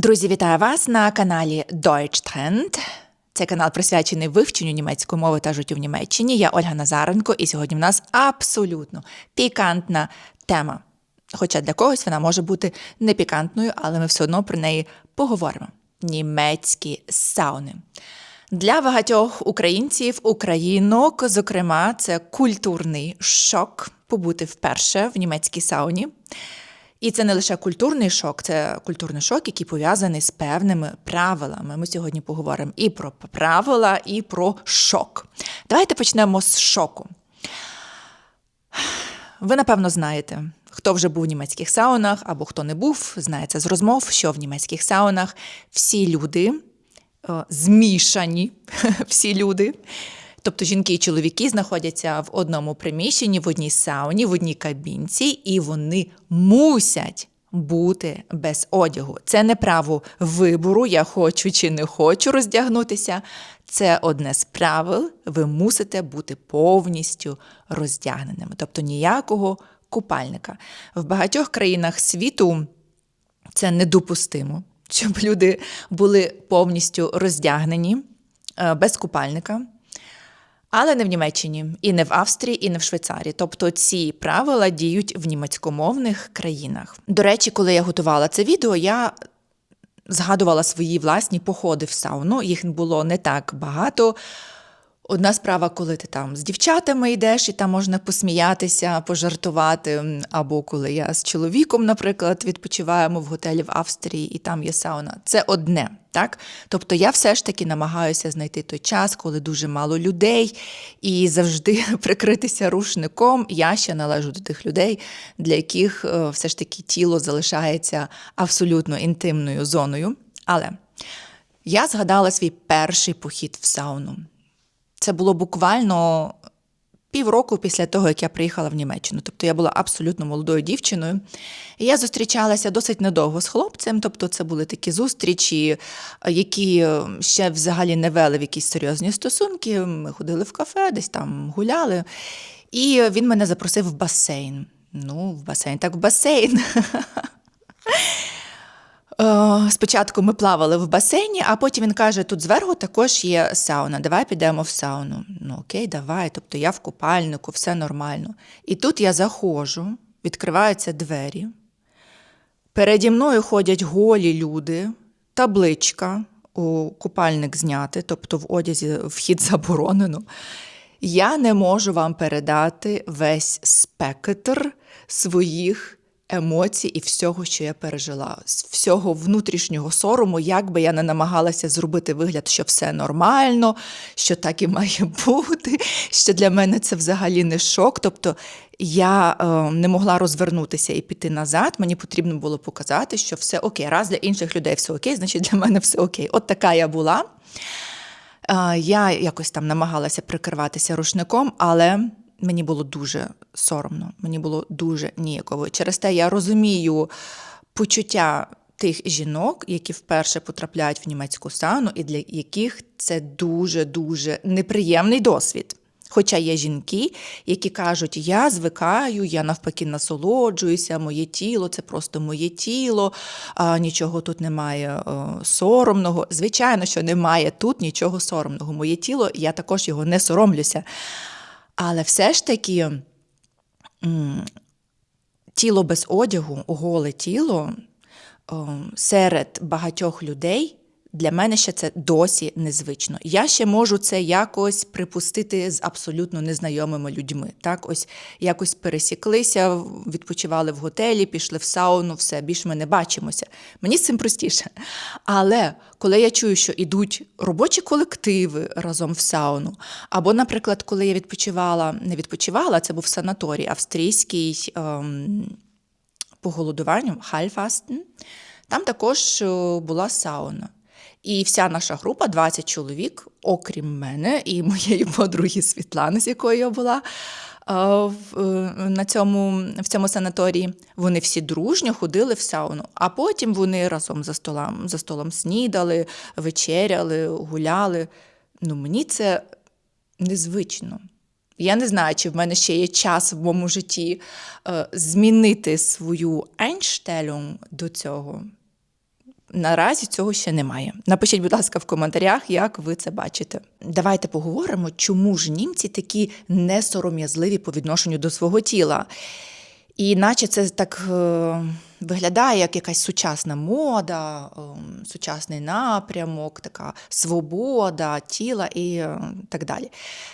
Друзі, вітаю вас на каналі Deutsch Trend. Це канал присвячений вивченню німецької мови та життю в Німеччині. Я Ольга Назаренко, і сьогодні в нас абсолютно пікантна тема. Хоча для когось вона може бути не пікантною, але ми все одно про неї поговоримо. Німецькі сауни. Для багатьох українців, українок, зокрема, це культурний шок побути вперше в німецькій сауні. І це не лише культурний шок, це культурний шок, який пов'язаний з певними правилами. Ми сьогодні поговоримо і про правила, і про шок. Давайте почнемо з шоку. Ви, напевно, знаєте, хто вже був в німецьких саунах або хто не був, знається з розмов, що в німецьких саунах всі люди змішані, всі люди. Тобто жінки і чоловіки знаходяться в одному приміщенні, в одній сауні, в одній кабінці, і вони мусять бути без одягу. Це не право вибору, я хочу чи не хочу роздягнутися. Це одне з правил. Ви мусите бути повністю роздягненими, тобто ніякого купальника. В багатьох країнах світу це недопустимо, щоб люди були повністю роздягнені е, без купальника. Але не в Німеччині, і не в Австрії, і не в Швейцарії. Тобто ці правила діють в німецькомовних країнах. До речі, коли я готувала це відео, я згадувала свої власні походи в сауну. Їх було не так багато. Одна справа, коли ти там з дівчатами йдеш, і там можна посміятися, пожартувати. Або коли я з чоловіком, наприклад, відпочиваємо в готелі в Австрії, і там є сауна. Це одне. Так? Тобто я все ж таки намагаюся знайти той час, коли дуже мало людей, і завжди прикритися рушником. Я ще належу до тих людей, для яких е, все ж таки тіло залишається абсолютно інтимною зоною. Але я згадала свій перший похід в сауну. Це було буквально півроку після того, як я приїхала в Німеччину. Тобто я була абсолютно молодою дівчиною. І я зустрічалася досить недовго з хлопцем. Тобто, це були такі зустрічі, які ще взагалі не вели в якісь серйозні стосунки. Ми ходили в кафе, десь там гуляли. І він мене запросив в басейн. Ну, в басейн, так в басейн. Е, спочатку ми плавали в басейні, а потім він каже: тут зверху також є сауна, давай підемо в сауну. Ну окей, давай. Тобто я в купальнику, все нормально. І тут я заходжу, відкриваються двері. Переді мною ходять голі люди, табличка у купальник зняти, тобто в одязі вхід заборонено. Я не можу вам передати весь спектр своїх емоцій і всього, що я пережила, з всього внутрішнього сорому, як би я не намагалася зробити вигляд, що все нормально, що так і має бути, що для мене це взагалі не шок. Тобто я е, не могла розвернутися і піти назад. Мені потрібно було показати, що все окей. Раз для інших людей все окей, значить для мене все окей. От така я була. Е, я якось там намагалася прикриватися рушником, але мені було дуже соромно, мені було дуже ніяково. Через те я розумію почуття тих жінок, які вперше потрапляють в німецьку сауну, і для яких це дуже-дуже неприємний досвід. Хоча є жінки, які кажуть, я звикаю, я навпаки насолоджуюся, моє тіло це просто моє тіло, а, нічого тут немає соромного. Звичайно, що немає тут нічого соромного. Моє тіло, я також його не соромлюся. Але все ж таки тіло без одягу, голе тіло серед багатьох людей для мене ще це досі незвично. Я ще можу це якось припустити з абсолютно незнайомими людьми. Так, ось якось пересіклися, відпочивали в готелі, пішли в сауну, все більше ми не бачимося. Мені з цим простіше. Але коли я чую, що йдуть робочі колективи разом в сауну, або, наприклад, коли я відпочивала, не відпочивала, це був санаторій австрійський ем, по голодуванню, Хальфастен, там також е, була сауна. І вся наша група, 20 чоловік, окрім мене і моєї подруги Світлани, з якою я була на цьому, в цьому санаторії, вони всі дружньо ходили в сауну, а потім вони разом за столом, за столом снідали, вечеряли, гуляли. Ну, Мені це незвично. Я не знаю, чи в мене ще є час в моєму житті е, змінити свою Einstellung до цього. Наразі цього ще немає. Напишіть, будь ласка, в коментарях, як ви це бачите. Давайте поговоримо, чому ж німці такі несором'язливі по відношенню до свого тіла. І наче це так е, виглядає як якась сучасна мода, е, сучасний напрямок, така свобода тіла і е, так далі.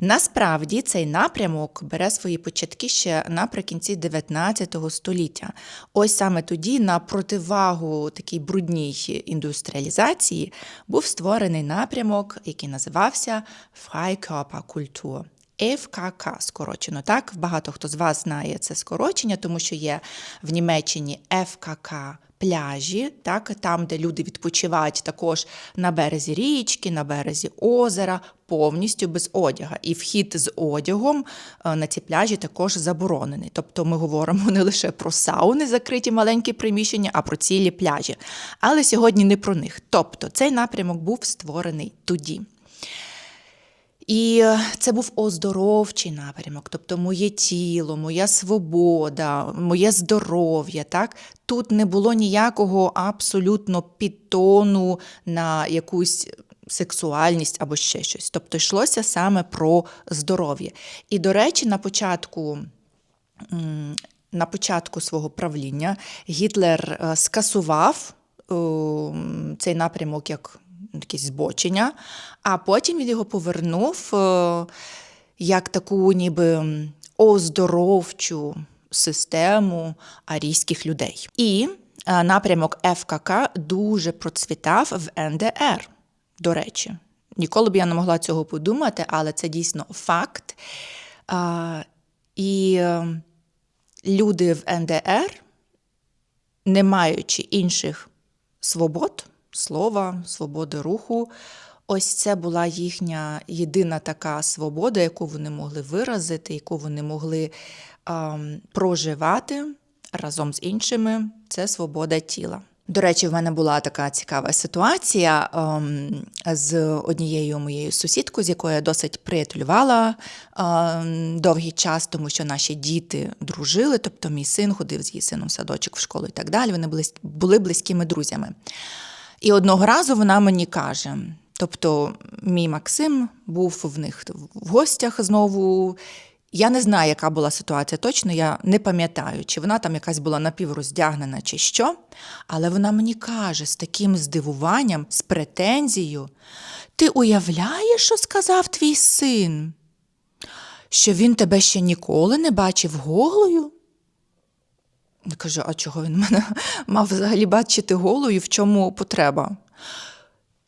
Насправді цей напрямок бере свої початки ще наприкінці 19 століття. Ось саме тоді, на противагу такій брудній індустріалізації, був створений напрямок, який називався Freikörperkultur. ФКК скорочено. Так, багато хто з вас знає це скорочення, тому що є в Німеччині ФКК. Пляжі, так, там, де люди відпочивають також на березі річки, на березі озера, повністю без одяга. І вхід з одягом е, на ці пляжі також заборонений. Тобто ми говоримо не лише про сауни, закриті маленькі приміщення, а про цілі пляжі. Але сьогодні не про них. Тобто цей напрямок був створений тоді. І це був оздоровчий напрямок, тобто моє тіло, моя свобода, моє здоров'я. Так тут не було ніякого абсолютно підтону на якусь. Сексуальність або ще щось. Тобто йшлося саме про здоров'я. І, до речі, на початку на початку свого правління Гітлер е, скасував цей напрямок як якесь збочення, а потім він його повернув е, як таку ніби оздоровчу систему арійських людей. І е, напрямок ФКК дуже процвітав в НДР, до речі. Ніколи б я не могла цього подумати, але це дійсно факт. І е, люди в НДР, не маючи інших свобод, слова, свободи руху. Ось це була їхня єдина така свобода, яку вони могли виразити, яку вони могли а, проживати разом з іншими. Це свобода тіла. До речі, в мене була така цікава ситуація ем, з однією моєю сусідкою, з якою я досить приятелювала ем, довгий час, тому що наші діти дружили, тобто мій син ходив з її сином в садочок в школу і так далі. Вони були, були близькими друзями. І одного разу вона мені каже: тобто, мій Максим був в них в гостях знову. Я не знаю, яка була ситуація точно, я не пам'ятаю, чи вона там якась була напівроздягнена, чи що. Але вона мені каже з таким здивуванням, з претензією: ти уявляєш, що сказав твій син? Що він тебе ще ніколи не бачив голою? Кажу, а чого він мене мав взагалі бачити голою, в чому потреба?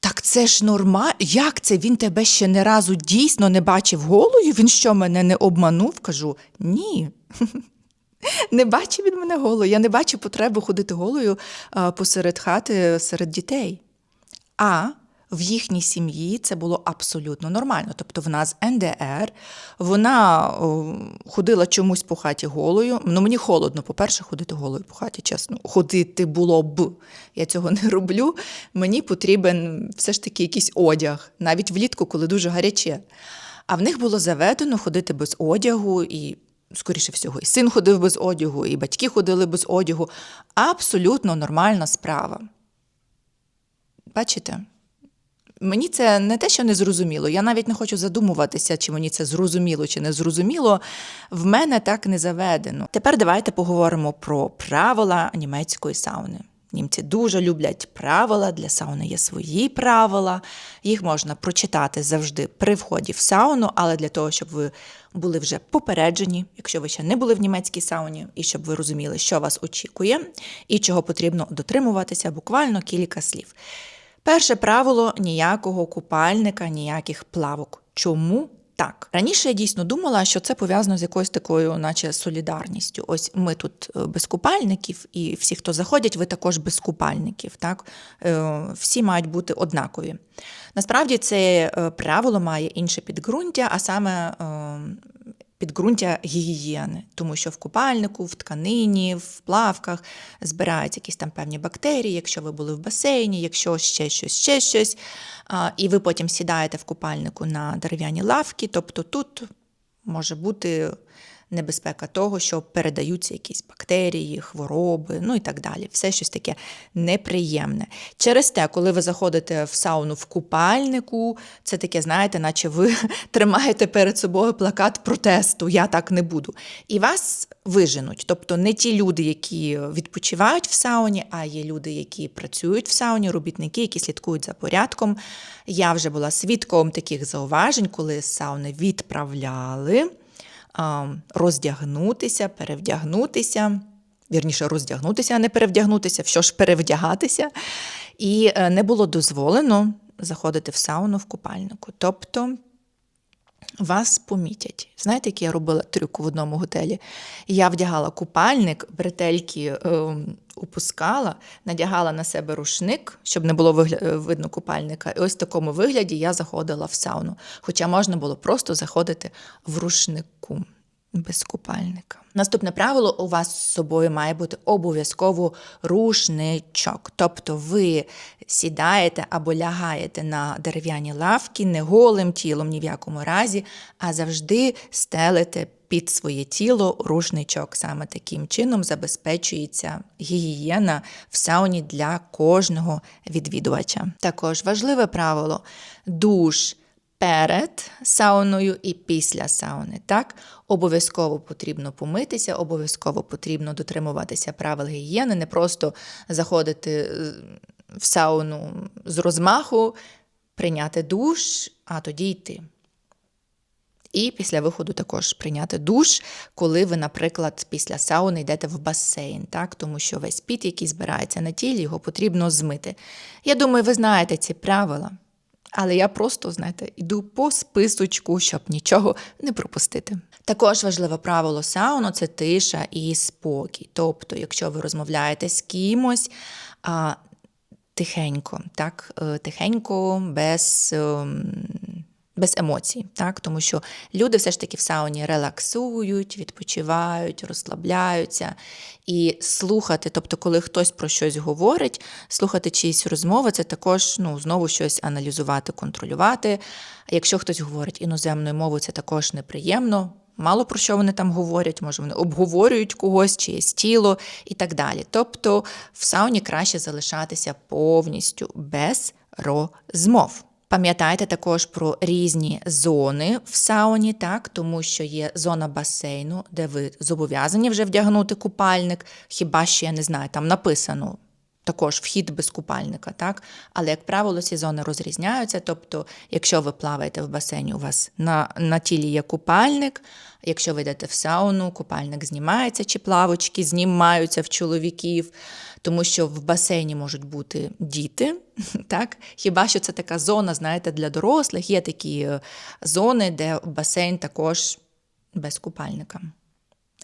Так це ж норма. Як це? Він тебе ще не разу дійсно не бачив голою? Він що мене не обманув? Кажу, ні. Не бачив він мене голою. Я не бачу потреби ходити голою посеред хати серед дітей. А в їхній сім'ї це було абсолютно нормально. Тобто в нас НДР, вона ходила чомусь по хаті голою. Ну мені холодно, по-перше, ходити голою по хаті, чесно. Ходити було б. Я цього не роблю. Мені потрібен все ж таки якийсь одяг, навіть влітку, коли дуже гаряче. А в них було заведено ходити без одягу і. Скоріше всього, і син ходив без одягу, і батьки ходили без одягу. Абсолютно нормальна справа. Бачите? Мені це не те, що не зрозуміло. Я навіть не хочу задумуватися, чи мені це зрозуміло чи не зрозуміло. В мене так не заведено. Тепер давайте поговоримо про правила німецької сауни. Німці дуже люблять правила. Для сауни є свої правила. Їх можна прочитати завжди при вході в сауну, але для того, щоб ви були вже попереджені, якщо ви ще не були в німецькій сауні, і щоб ви розуміли, що вас очікує, і чого потрібно дотримуватися, буквально кілька слів. Перше правило ніякого купальника, ніяких плавок. Чому? Так, раніше я дійсно думала, що це пов'язано з якоюсь такою, наче солідарністю. Ось ми тут е, без купальників, і всі, хто заходять, ви також без купальників. Так? Е, всі мають бути однакові. Насправді це е, правило має інше підґрунтя, а саме підґрунтя гігієни, тому що в купальнику, в тканині, в плавках збираються якісь там певні бактерії, якщо ви були в басейні, якщо ще щось, ще щось, і ви потім сідаєте в купальнику на дерев'яні лавки, тобто тут може бути небезпека того, що передаються якісь бактерії, хвороби, ну і так далі. Все щось таке неприємне. Через те, коли ви заходите в сауну в купальнику, це таке, знаєте, наче ви тримаєте перед собою плакат протесту Я так не буду. І вас виженуть. Тобто не ті люди, які відпочивають в сауні, а є люди, які працюють в сауні, робітники, які слідкують за порядком. Я вже була свідком таких зауважень, коли сауни відправляли роздягнутися, перевдягнутися. Вірніше, роздягнутися, а не перевдягнутися, що ж перевдягатися. І е, не було дозволено заходити в сауну в купальнику. Тобто вас помітять. Знаєте, як я робила трюк в одному готелі? Я вдягала купальник, бретельки е, опускала, надягала на себе рушник, щоб не було вигля... е, видно купальника. І ось в такому вигляді я заходила в сауну. Хоча можна було просто заходити в рушнику без купальника. Наступне правило у вас з собою має бути обов'язково рушничок. Тобто ви сідаєте або лягаєте на дерев'яні лавки не голим тілом ні в якому разі, а завжди стелите під своє тіло рушничок. Саме таким чином забезпечується гігієна в сауні для кожного відвідувача. Також важливе правило душ перед сауною і після сауни. Так, обов'язково потрібно помитися, обов'язково потрібно дотримуватися правил гігієни, не просто заходити е, в сауну з розмаху, прийняти душ, а тоді йти. І після виходу також прийняти душ, коли ви, наприклад, після сауни йдете в басейн, так? тому що весь піт, який збирається на тілі, його потрібно змити. Я думаю, ви знаєте ці правила. Але я просто, знаєте, йду по списочку, щоб нічого не пропустити. Також важливе правило сауну це тиша і спокій. Тобто, якщо ви розмовляєте з кимось, а, тихенько, так, е, тихенько, без. Без емоцій, так тому що люди все ж таки в сауні релаксують, відпочивають, розслабляються і слухати. Тобто, коли хтось про щось говорить, слухати чиїсь розмови, це також ну знову щось аналізувати, контролювати. А якщо хтось говорить іноземною мовою, це також неприємно. Мало про що вони там говорять, може вони обговорюють когось, чиєсь тіло і так далі. Тобто в сауні краще залишатися повністю без розмов. Пам'ятайте також про різні зони в сауні, так, тому що є зона басейну, де ви зобов'язані вже вдягнути купальник, хіба що я не знаю, там написано. Також вхід без купальника, так? Але, як правило, ці зони розрізняються. Тобто, якщо ви плаваєте в басейні, у вас на на тілі є купальник, якщо ви йдете в сауну, купальник знімається, чи плавочки знімаються в чоловіків, тому що в басейні можуть бути діти. так? Хіба що це така зона, знаєте, для дорослих, є такі е, зони, де басейн також без купальника.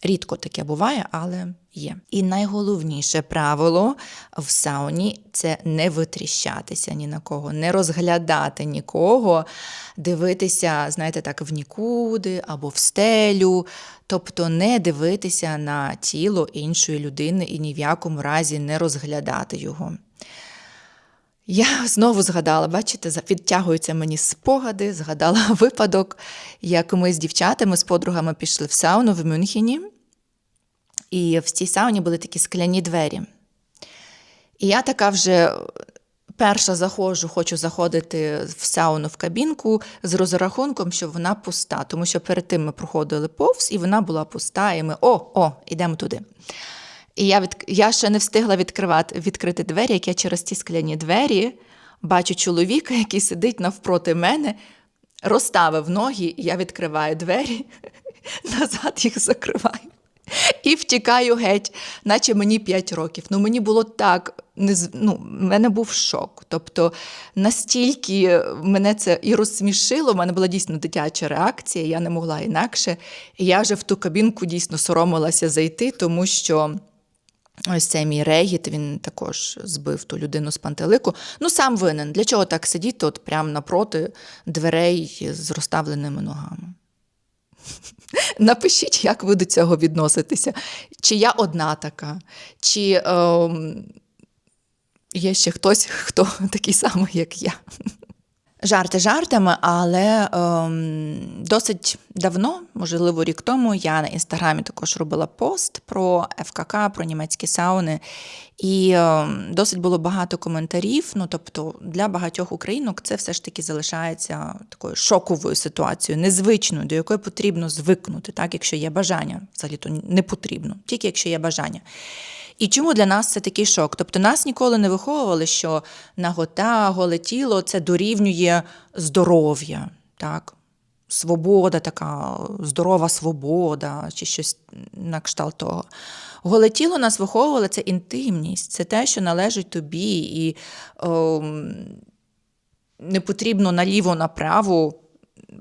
Рідко таке буває, але є. І найголовніше правило в сауні це не витріщатися ні на кого, не розглядати нікого, дивитися, знаєте, так, в нікуди або в стелю, тобто не дивитися на тіло іншої людини і ні в якому разі не розглядати його. Я знову згадала, бачите, відтягуються мені спогади, згадала випадок, як ми з дівчатами, з подругами пішли в сауну в Мюнхені, і в цій сауні були такі скляні двері. І я така вже перша заходжу, хочу заходити в сауну в кабінку з розрахунком, що вона пуста, тому що перед тим ми проходили повз, і вона була пуста, і ми о, о, йдемо туди. І я від... я ще не встигла відкривати, відкрити двері, як я через ті скляні двері бачу чоловіка, який сидить навпроти мене, розставив ноги, я відкриваю двері, назад їх закриваю. І втікаю геть, наче мені 5 років. Ну мені було так, ну, в мене був шок. Тобто настільки мене це і розсмішило, в мене була дійсно дитяча реакція, я не могла інакше. Я вже в ту кабінку дійсно соромилася зайти, тому що. Ось цей мій регіт, він також збив ту людину з пантелику. Ну, сам винен. Для чого так сидіти от прямо напроти дверей з розставленими ногами? Напишіть, як ви до цього відноситеся. Чи я одна така, чи е, є ще хтось, хто такий самий, як я. Жарти жартами, але ем, досить давно, можливо, рік тому, я на інстаграмі також робила пост про ФКК, про німецькі сауни, і ем, досить було багато коментарів. Ну, тобто, для багатьох українок це все ж таки залишається такою шоковою ситуацією, незвичною, до якої потрібно звикнути, так, якщо є бажання. Взагалі то не потрібно, тільки якщо є бажання. І чому для нас це такий шок? Тобто нас ніколи не виховували, що нагота, голе тіло це дорівнює здоров'я, так? Свобода, така здорова свобода, чи щось на кшталт того. Голе тіло нас виховували це інтимність, це те, що належить тобі, і о, не потрібно наліво-направо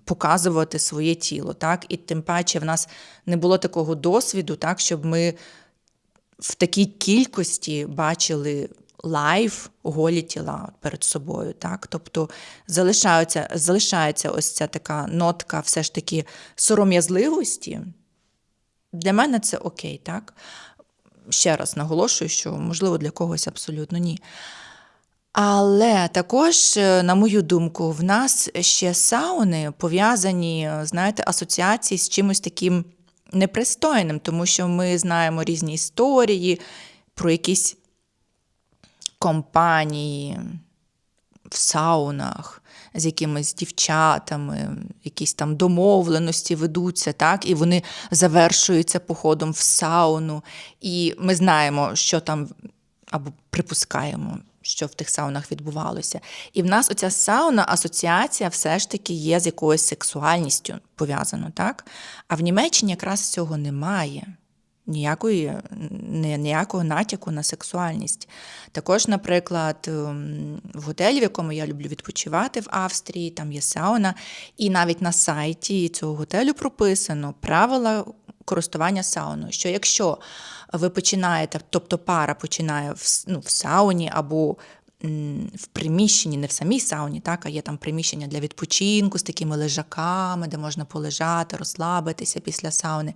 показувати своє тіло. так? І тим паче в нас не було такого досвіду, так, щоб ми в такій кількості бачили лайв голі тіла перед собою. Так? Тобто залишається, залишається ось ця така нотка все ж таки сором'язливості. Для мене це окей, так? Ще раз наголошую, що можливо для когось абсолютно ні. Але також, е, на мою думку, в нас ще сауни пов'язані, знаєте, асоціації з чимось таким непристойним, тому що ми знаємо різні історії про якісь компанії в саунах з якимись дівчатами, якісь там домовленості ведуться, так, і вони завершуються походом в сауну. І ми знаємо, що там або припускаємо. Що в тих саунах відбувалося. І в нас оця сауна асоціація все ж таки є з якоюсь сексуальністю пов'язано, так? А в Німеччині якраз цього немає. Ніякої, ніякого натяку на сексуальність. Також, наприклад, ем, в готелі, в якому я люблю відпочивати в Австрії, там є сауна, і навіть на сайті цього готелю прописано правила користування сауною. Що якщо ви починаєте, тобто пара починає в, ну, в сауні або в приміщенні, не в самій сауні, так, а є там приміщення для відпочинку з такими лежаками, де можна полежати, розслабитися після сауни.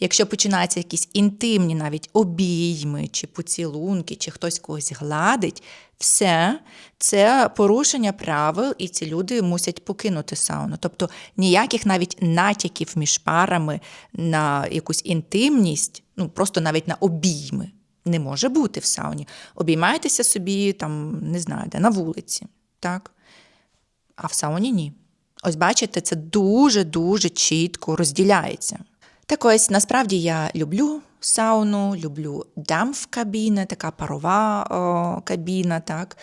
Якщо починаються якісь інтимні навіть обійми, чи поцілунки, чи хтось когось гладить, все це порушення правил, і ці люди мусять покинути сауну. Тобто ніяких навіть натяків між парами на якусь інтимність, ну просто навіть на обійми не може бути в сауні. Обіймаєтеся собі, там, не знаю, де на вулиці. так? А в сауні ні. Ось бачите, це дуже-дуже чітко розділяється. Так ось насправді я люблю сауну, люблю дамф-кабіни, така парова о, кабіна. так.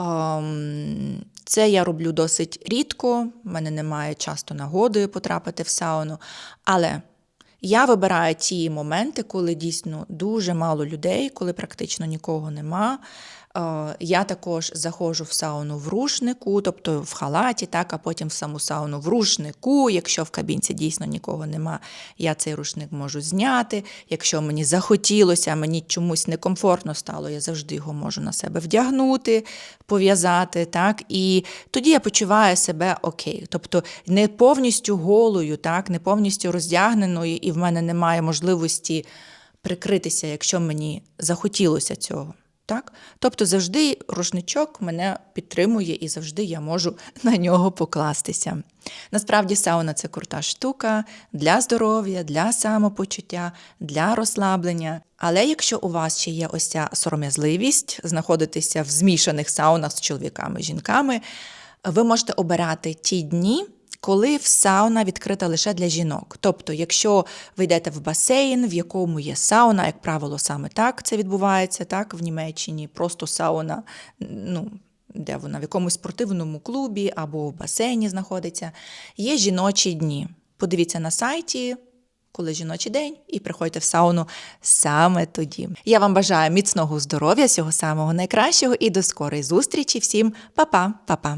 Ем, це я роблю досить рідко, в мене немає часто нагоди потрапити в сауну. Але я вибираю ті моменти, коли дійсно дуже мало людей, коли практично нікого нема. Е, я також заходжу в сауну в рушнику, тобто в халаті, так, а потім в саму сауну в рушнику. Якщо в кабінці дійсно нікого нема, я цей рушник можу зняти. Якщо мені захотілося, мені чомусь некомфортно стало, я завжди його можу на себе вдягнути, пов'язати. так, І тоді я почуваю себе окей. Тобто не повністю голою, так, не повністю роздягненою, і в мене немає можливості прикритися, якщо мені захотілося цього. Так? Тобто завжди рушничок мене підтримує і завжди я можу на нього покластися. Насправді, сауна це крута штука для здоров'я, для самопочуття, для розслаблення. Але якщо у вас ще є ось ця сором'язливість знаходитися в змішаних саунах з чоловіками жінками, ви можете обирати ті дні коли сауна відкрита лише для жінок. Тобто, якщо ви йдете в басейн, в якому є сауна, як правило, саме так це відбувається, так, в Німеччині, просто сауна, ну, де вона в якомусь спортивному клубі або в басейні знаходиться, є жіночі дні. Подивіться на сайті. Коли жіночий день, і приходьте в сауну саме тоді. Я вам бажаю міцного здоров'я, всього самого найкращого і до скорої зустрічі. Всім па-па, па-па.